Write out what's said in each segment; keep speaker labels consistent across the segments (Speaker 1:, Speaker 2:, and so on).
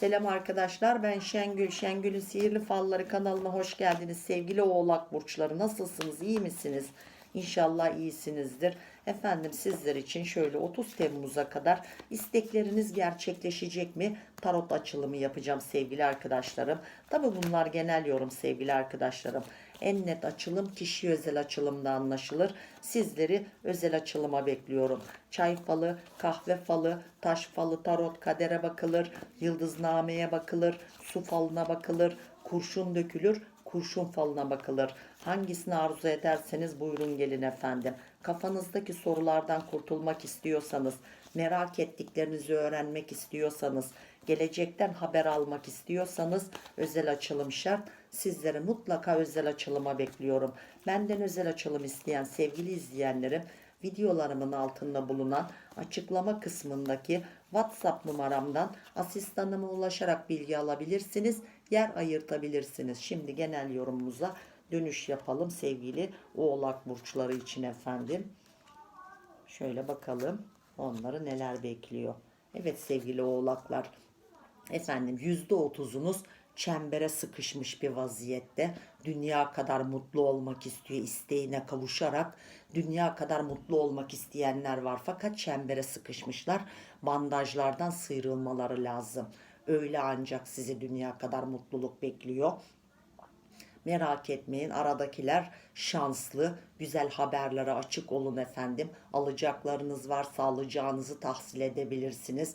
Speaker 1: Selam arkadaşlar ben Şengül. Şengül'ün Sihirli Falları kanalına hoş geldiniz. Sevgili oğlak burçları nasılsınız? İyi misiniz? İnşallah iyisinizdir. Efendim sizler için şöyle 30 Temmuz'a kadar istekleriniz gerçekleşecek mi? Tarot açılımı yapacağım sevgili arkadaşlarım. Tabi bunlar genel yorum sevgili arkadaşlarım. En net açılım kişi özel açılımda anlaşılır. Sizleri özel açılıma bekliyorum. Çay falı, kahve falı, taş falı, tarot, kadere bakılır, yıldıznameye bakılır, su falına bakılır, kurşun dökülür, kurşun falına bakılır. Hangisini arzu ederseniz buyurun gelin efendim. Kafanızdaki sorulardan kurtulmak istiyorsanız, merak ettiklerinizi öğrenmek istiyorsanız, gelecekten haber almak istiyorsanız özel açılım şart. Sizleri mutlaka özel açılıma bekliyorum. Benden özel açılım isteyen sevgili izleyenlerim videolarımın altında bulunan açıklama kısmındaki WhatsApp numaramdan asistanıma ulaşarak bilgi alabilirsiniz. Yer ayırtabilirsiniz. Şimdi genel yorumumuza dönüş yapalım sevgili oğlak burçları için efendim. Şöyle bakalım onları neler bekliyor. Evet sevgili oğlaklar efendim yüzde otuzunuz çembere sıkışmış bir vaziyette dünya kadar mutlu olmak istiyor isteğine kavuşarak dünya kadar mutlu olmak isteyenler var fakat çembere sıkışmışlar bandajlardan sıyrılmaları lazım öyle ancak sizi dünya kadar mutluluk bekliyor Merak etmeyin aradakiler şanslı. Güzel haberlere açık olun efendim. Alacaklarınız varsa alacağınızı tahsil edebilirsiniz.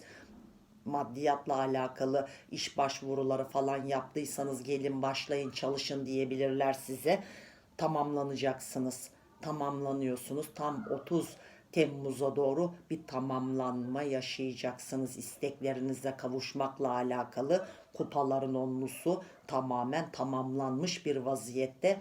Speaker 1: Maddiyatla alakalı iş başvuruları falan yaptıysanız gelin başlayın çalışın diyebilirler size. Tamamlanacaksınız. Tamamlanıyorsunuz. Tam 30 Temmuz'a doğru bir tamamlanma yaşayacaksınız. İsteklerinize kavuşmakla alakalı kupaların onlusu tamamen tamamlanmış bir vaziyette.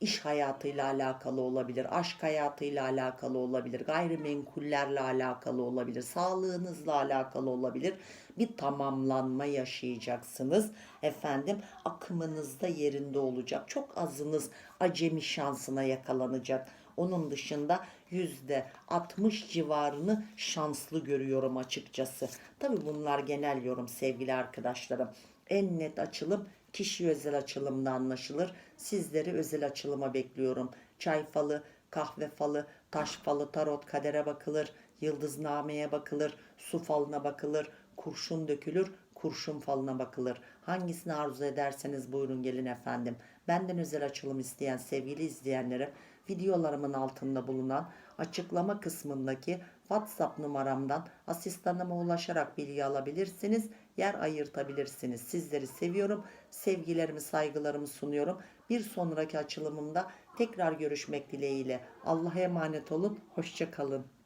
Speaker 1: İş hayatıyla alakalı olabilir, aşk hayatıyla alakalı olabilir, gayrimenkullerle alakalı olabilir, sağlığınızla alakalı olabilir. Bir tamamlanma yaşayacaksınız. Efendim akımınız da yerinde olacak. Çok azınız acemi şansına yakalanacak. Onun dışında yüzde 60 civarını şanslı görüyorum açıkçası. Tabi bunlar genel yorum sevgili arkadaşlarım. En net açılım kişi özel açılımda anlaşılır. Sizleri özel açılıma bekliyorum. Çay falı, kahve falı, taş falı, tarot, kadere bakılır, yıldıznameye bakılır, su falına bakılır, kurşun dökülür, kurşun falına bakılır. Hangisini arzu ederseniz buyurun gelin efendim. Benden özel açılım isteyen sevgili izleyenlerim videolarımın altında bulunan açıklama kısmındaki WhatsApp numaramdan asistanıma ulaşarak bilgi alabilirsiniz. Yer ayırtabilirsiniz. Sizleri seviyorum. Sevgilerimi, saygılarımı sunuyorum. Bir sonraki açılımımda tekrar görüşmek dileğiyle. Allah'a emanet olun. Hoşçakalın.